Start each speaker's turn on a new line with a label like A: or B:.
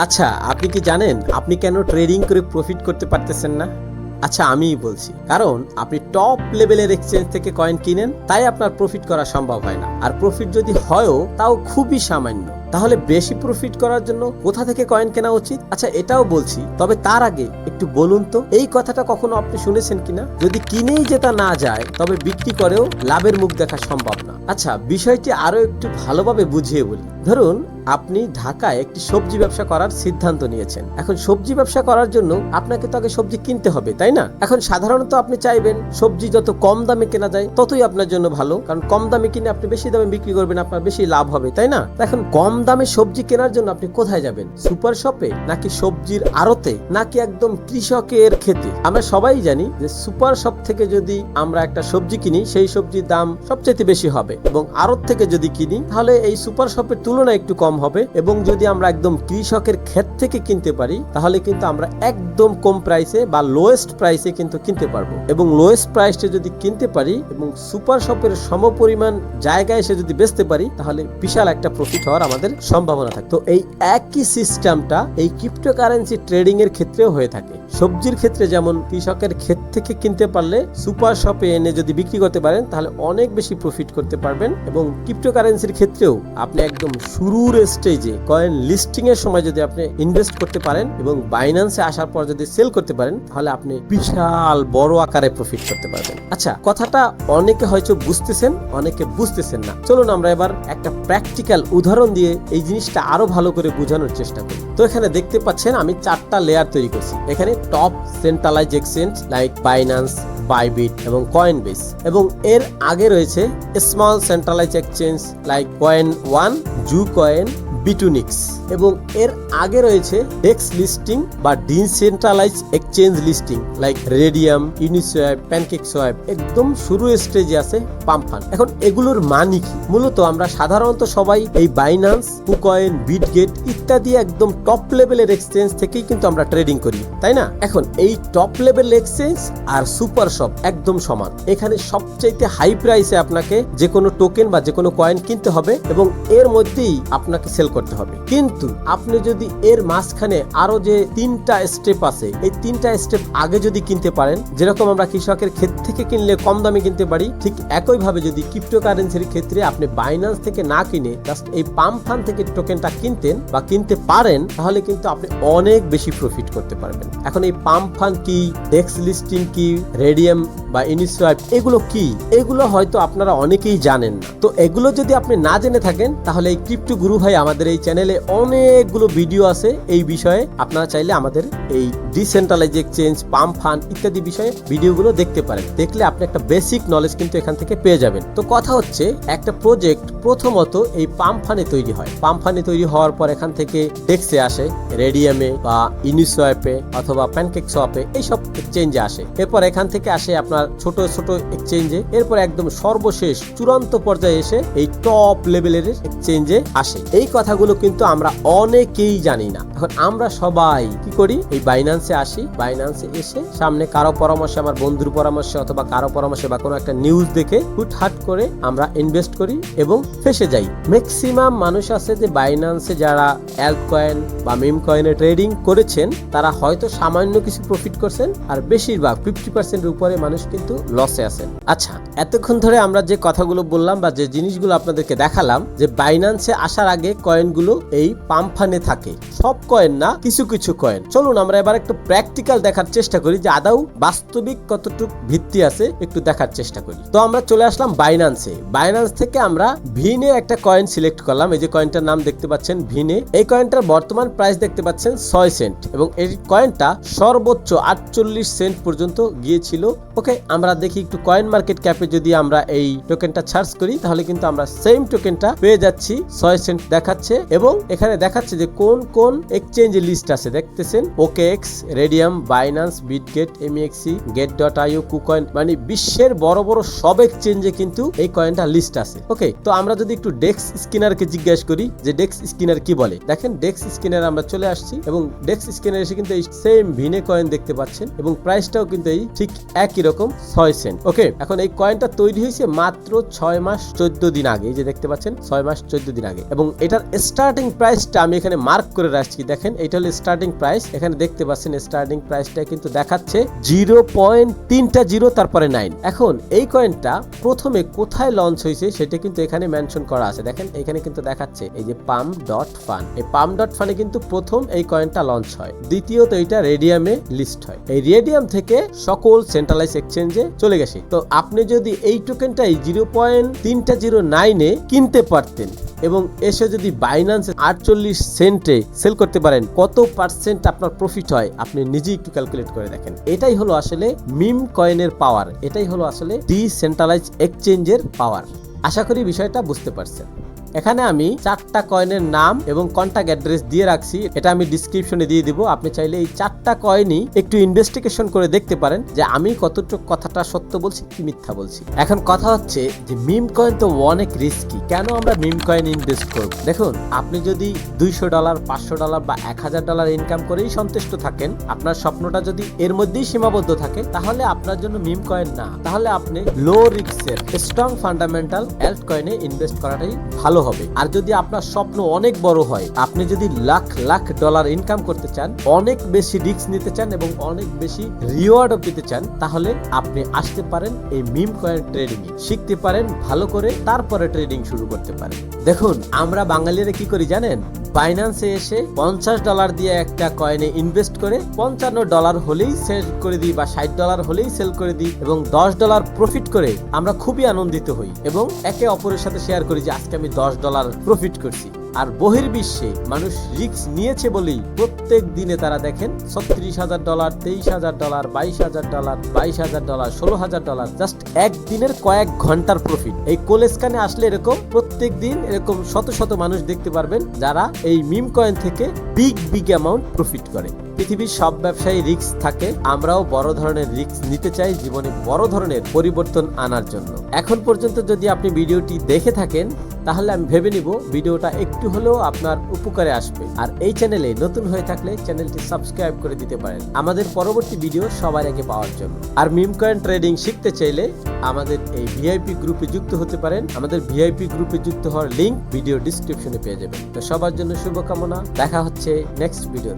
A: আচ্ছা আপনি কি জানেন আপনি কেন ট্রেডিং করে প্রফিট করতে পারতেছেন না? আচ্ছা আমিই বলছি। কারণ আপনি টপ লেভেলের এক্সচেঞ্জ থেকে কয়েন কিনেন, তাই আপনার প্রফিট করা সম্ভব হয় না। আর প্রফিট যদি হয়ও, তাও খুবই সামান্য। তাহলে বেশি প্রফিট করার জন্য কোথা থেকে কয়েন কেনা উচিত? আচ্ছা এটাও বলছি, তবে তার আগে একটু বলুন তো, এই কথাটা কখনো আপনি শুনেছেন কিনা? যদি কিনেই যেটা না যায়, তবে বিক্রি করেও লাভের মুখ দেখা সম্ভব না। আচ্ছা বিষয়টি আরও একটু ভালোভাবে বুঝিয়ে বলি। ধরুন, আপনি ঢাকায় একটি সবজি ব্যবসা করার সিদ্ধান্ত নিয়েছেন। এখন সবজি ব্যবসা করার জন্য আপনাকে তো আগে সবজি কিনতে হবে, তাই না? এখন সাধারণত আপনি চাইবেন, সবজি যত কম দামে কেনা যায়, ততই আপনার জন্য ভালো। কারণ কম দামে কিনে আপনি বেশি দামে বিক্রি করবেন, আপনার বেশি লাভ হবে, তাই না? এখন কম দামে সবজি কেনার জন্য আপনি কোথায় যাবেন? সুপার শপে নাকি সবজির আড়তে? নাকি একদম কৃষকের খেতে? আমরা সবাই জানি যে সুপার শপ থেকে যদি আমরা একটা সবজি কিনি, সেই সবজির দাম সবচেয়ে বেশি হবে। এবং আড়ত থেকে যদি কিনি, তাহলে এই সুপার শপের তুলনায় একটু কম হবে। এবং যদি আমরা একদম কৃষকের ক্ষেত থেকে কিনতে পারি, তাহলে কিন্তু আমরা একদম কম প্রাইসে বা লোয়েস্ট প্রাইসে কিন্তু কিনতে পারব। এবং লোয়েস্ট প্রাইসে যদি কিনতে পারি এবং সুপার শপের সমপরিমাণ জায়গায় এসে যদি বেচতে পারি, তাহলে বিশাল একটা প্রফিট হওয়ার আমাদের সম্ভাবনা থাকে তো এই একই সিস্টেমটা এই ক্রিপ্টোকারেন্সি ট্রেডিং এর ক্ষেত্রেও হয়ে থাকে। সবজির ক্ষেত্রে যেমন কৃষকের ক্ষেত থেকে কিনতে পারলে সুপার শপে এনে যদি বিক্রি করতে পারেন, তাহলে অনেক বেশি প্রফিট করতে পারবেন এবং ক্রিপ্টোকারেন্সির ক্ষেত্রেও আপনি একদম শুরুর স্টেজে কয়েন লিস্টিং এর সময় যদি আপনি ইনভেস্ট করতে পারেন এবং বাইন্যান্সে আসার পর যদি সেল করতে পারেন, তাহলে আপনি বিশাল বড় আকারে প্রফিট করতে পারবেন। আচ্ছা কথাটা অনেকে হয়তো বুঝতেছেন, অনেকে বুঝতেছেন না। চলুন আমরা এবার একটা প্র্যাকটিক্যাল উদাহরণ দিয়ে এই জিনিসটা আরও ভালো করে বোঝানোর চেষ্টা করি। তো এখানে দেখতে পাচ্ছেন আমি চারটা লেয়ার তৈরি করছি। এখানে top centralize exchange like Binance Bybit এবং কয়েন বেস এবং এর আগে রয়েছে small centralize exchange like coin one zoo coin Bitunix এবং এর আগে রয়েছে ডেক্স লিস্টিং বা decentralize exchange listing like Raydium Uniswap PancakeSwap একদম শুরু স্টেজে আছে পাম্পান এখন এগুলোর মানে কি? মূলত আমরা সাধারণত সবাই এই বাইনান্স কুকয়েন বিটগেট ইত্যাদি একদম টপ লেভেলের এক্সচেঞ্জ থেকেই কিন্তু আমরা ট্রেডিং করি, তাই না? এখন এই টপ লেভেল এক্সচেঞ্জ আর সুপার শপ একদম সমান। এখানে সবচাইতে হাই প্রাইসে আপনাকে যে কোনো টোকেন বা যে কোনো কয়েন কিনতে হবে এবং এর মধ্যেই আপনাকে সেল করতে হবে। কিন্তু আপনি যদি এর মাঝখানে আরও যে তিনটা স্টেপ আছে, এই তিনটা স্টেপ আগে যদি কিনতে পারেন, যেরকম আমরা কৃষকের ক্ষেত থেকে কিনলে কম দামে কিনতে পারি, ঠিক একইভাবে যদি ক্রিপ্টোকারেন্সির ক্ষেত্রে আপনি বাইন্যান্স থেকে না কিনে জাস্ট এই পাম্প ফান থেকে টোকেনটা কিনতেন বা কিনতে পারেন, তাহলে কিন্তু আপনি অনেক বেশি প্রফিট করতে পারবেন। এখন এই পাম্প ফান কি ডেক্স লিস্টিং কি রেডিয়াম বা ইনিসোয়াইপ এগুলো কি? এগুলো হয়তো আপনারা অনেকেই জানেন। না তো এগুলো যদি আপনি না জেনে থাকেন, তাহলে এই ক্রিপ্টো গুরু ভাই আমাদের এই চ্যানেলে অনেকগুলো ভিডিও আছে এই বিষয়ে। আপনারা চাইলে আমাদের এই ডিসেন্ট্রালাইজ এক্সচেঞ্জ, পাম্প ফান্ড ইত্যাদি বিষয়ে ভিডিওগুলো দেখতে পারেন। দেখলে আপনি একটা বেসিক নলেজ কিন্তু এখান থেকে পেয়ে যাবেন। তো কথা হচ্ছে, একটা প্রজেক্ট প্রথমত এই পাম্প ফানে তৈরি হয়। পাম্প ফানে তৈরি হওয়ার পর এখান থেকে ডেক্সে আসে রেডিয়ামে বা ইনিসোয়াপে অথবা প্যানকেক সোয়াপে এইসব এক্সচেঞ্জে আসে। এরপর এখান থেকে আসে আপনার ছোট ছোট এক্সচেঞ্জে এরপর একদম সর্বশেষ চূড়ান্ত পর্যায়ে এসে এই টপ লেভেলের এক্সচেঞ্জে আসে। এই কথাগুলো কিন্তু আমরা অনেকেই জানি না। এখন আমরা সবাই কি করি? এই বাইন্যান্সে আসি। বাইন্যান্সে এসে সামনে কারও পরামর্শে, আমার বন্ধুর পরামর্শে অথবা কারও পরামর্শে বা কোনো একটা নিউজ দেখে হুটহাট করে আমরা ইনভেস্ট করি এবং ফেসে যাই। ম্যাক্সিমাম মানুষ আছে যে বাইন্যান্সে যারা অ্যাল্ট কয়েন বা মিম কয়েনে ট্রেডিং করেছেন, তারা হয়তো সামান্য কিছু প্রফিট করছেন, আর বেশিরভাগ ফিফটি পার্সেন্টের উপরে মানুষ কিন্তু লসে আছেন আচ্ছা এতক্ষণ ধরে আমরা যে কথাগুলো বললাম বা যে জিনিসগুলো আপনাদেরকে দেখালাম, যে বাইন্যান্সে আসার আগে কয়েনগুলো এই পাম্পফানে থাকে। সব কয়েন না, কিছু কিছু কয়েন চলুন আমরা এবার একটু প্র্যাকটিক্যাল দেখার চেষ্টা করি, যে আদাও বাস্তবিক কতটুকু ভিত্তি আছে, একটু দেখার চেষ্টা করি। তো আমরা চলে আসলাম বাইন্যান্সে বাইন্যান্স থেকে আমরা ভিনে একটা কয়েন সিলেক্ট করলাম। এই যে কয়েনটার নাম দেখতে পাচ্ছেন ভিনে এই কয়েনটার বর্তমান প্রাইস দেখতে পাচ্ছেন ছয় সেন্ট এবং এই কয়েনটা সর্বোচ্চ আটচল্লিশ সেন্ট পর্যন্ত গিয়েছিল। ওকে আমরা দেখি একটু কয়েন মার্কেট ক্যাপে যদি আমরা এই টোকেনটা সার্চ করি, তাহলে কিন্তু আমরা সেম টোকেনটা পেয়ে যাচ্ছি। ছয় সেন্ট দেখাচ্ছে এবং এখানে দেখাচ্ছে যে কোন কোন এক্সচেঞ্জ লিস্ট আছে। দেখতেছেন OKX Raydium Binance Bitget MEXC gate dot IO KuCoin মানে বিশ্বের বড় বড় সব এক্সচেঞ্জে কিন্তু এই কয়েনটা লিস্ট আছে। ওকে তো আমরা যদি একটু ডেক্স স্কিনারকে জিজ্ঞাসা করি, যে ডেক্স স্কিনার কি বলে? দেখেন ডেক্স স্কিনার আমরা চলে আসছি এবং ডেক্স স্কিনার এসে কিন্তু এই সেম ভিনে কয়েন দেখতে পাচ্ছেন এবং প্রাইসটাও কিন্তু এই ঠিক একই রকম। ছয় সেন্ট। ওকে এখন এই কয়েনটা তৈরি হয়েছে মাত্র ছয় মাস চোদ্দ দিন আগে। এই যে দেখতে পাচ্ছেন, ছয় মাস চোদ্দ দিন আগে। এবং এটার স্টার্টিং প্রাইসটা আমি এখানে মার্ক করে রাখছি। দেখেন, এটা হলো স্টার্টিং প্রাইস এখানে দেখতে পাচ্ছেন স্টার্টিং প্রাইসটা কিন্তু দেখাচ্ছে জিরো পয়েন্ট তিনটা জিরো, তারপরে নাইন এখন এই কয়েনটা প্রথমে কোথায় লঞ্চ হয়েছে সেটা কিন্তু এখানে মেনশন করা আছে। দেখেন, এখানে কিন্তু দেখাচ্ছে এই যে পাম ডট ফান এই পাম ডট ফানে কিন্তু প্রথম এই কয়েনটা লঞ্চ হয়। দ্বিতীয়ত এটা রেডিয়ামে লিস্ট হয়। এই রেডিয়াম থেকে সকল সেন্ট্রালাইজ এক্সচেঞ্জে চলে গেছে। তো আপনি যদি এই টোকেনটাই জিরো পয়েন্ট তিনটা জিরো নাইনে কিনতে পারতেন এবং এসে যদি বাইন্যান্স আটচল্লিশ সেন্টে সেল করতে পারেন, কত পার্সেন্ট আপনার প্রফিট হয় আপনি নিজেই একটু ক্যালকুলেট করে দেখেন। এটাই হলো আসলে মিম কয়েনের পাওয়ার এটাই হলো আসলে ডিসেন্ট্রালাইজ এক্সচেঞ্জের পাওয়ার আশা করি বিষয়টা বুঝতে পারছেন। এখানে আমি চারটা কয়েনের নাম এবং কন্ট্যাক্ট অ্যাড্রেস দিয়ে রাখছি। এটা আমি ডিসক্রিপশনে দিয়ে দিব। আপনি চাইলে এই চারটা কয়েনই একটু ইনভেস্টিগেশন করে দেখতে পারেন যে আমি কতটুকু কথাটা সত্য বলছি, কি মিথ্যা বলছি। এখন কথা হচ্ছে যে মিম কয়েন তো অনেক রিস্কি কেন আমরা মিম কয়েন ইনভেস্ট করব? দেখুন, আপনি যদি দুইশো ডলার পাঁচশো ডলার বা এক হাজার ডলার ইনকাম করেই সন্তুষ্ট থাকেন, আপনার স্বপ্নটা যদি এর মধ্যেই সীমাবদ্ধ থাকে, তাহলে আপনার জন্য মিম কয়েন না। তাহলে আপনি লো রিস্কের স্ট্রং ফান্ডামেন্টাল অ্যাল্ট কয়েনে ইনভেস্ট করাটাই ভালো হবে। আর যদি আপনার স্বপ্ন অনেক বড় হয়, আপনি যদি লাখ লাখ ডলার ইনকাম করতে চান, অনেক বেশি রিস্ক নিতে চান এবং অনেক বেশি রিওয়ার্ডও পেতে চান, তাহলে আপনি আসতে পারেন এই মিম কয়েন ট্রেডিং শিখতে পারেন, ভালো করে তারপরে ট্রেডিং শুরু করতে পারেন। দেখুন, আমরা বাঙালিরা কি করি জানেন? বাইন্যান্সে এসে পঞ্চাশ ডলার দিয়ে একটা কয়েনে ইনভেস্ট করে, পঞ্চান্ন ডলার হলেই সেল করে দিই বা ষাট ডলার হলেই সেল করে দিই এবং দশ ডলার প্রফিট করে আমরা খুবই আনন্দিত হই এবং একে অপরের সাথে শেয়ার করি যে আজকে আমি দশ ডলার প্রফিট করছি। আর বহির্বিশ্বে মানুষ রিক্স নিয়েছে বলেই প্রত্যেক দিনে তারা দেখেন ছত্রিশ হাজার ডলার, তেইশ হাজার ডলার, বাইশ হাজার ডলার, বাইশ হাজার ডলার, ষোলো হাজার ডলার, জাস্ট একদিনের কয়েক ঘণ্টার প্রফিট এই কোলেস্কানে আসলে এরকম প্রত্যেক দিন এরকম শত শত মানুষ দেখতে পারবেন যারা এই মিম কয়েন থেকে বিগ বিগ অ্যামাউন্ট প্রফিট করে। পৃথিবীর সব ব্যবসায়ী রিস্ক থাকে, আমরাও বড় ধরনের রিস্ক নিতে চাই জীবনে বড় ধরনের পরিবর্তন আনার জন্য। এখন পর্যন্ত যদি আপনি ভিডিওটি দেখে থাকেন তাহলে আমি ভেবে নিব ভিডিওটা একটু হলেও আপনার উপকারে আসবে। আর এই চ্যানেলে নতুন হয়ে থাকলে চ্যানেলটি সাবস্ক্রাইব করে দিতে পারেন। আমাদের পরবর্তী ভিডিও সবার আগে পাওয়ার জন্য। আর মিম কয়েন ট্রেডিং শিখতে চাইলে আমাদের এই ভিআইপি গ্রুপে যুক্ত হতে পারেন। আমাদের ভিআইপি গ্রুপে যুক্ত হওয়ার লিংক ভিডিও ডিসক্রিপশনে পেয়ে যাবেন। তো সবার জন্য শুভকামনা। দেখা হচ্ছে নেক্সট ভিডিও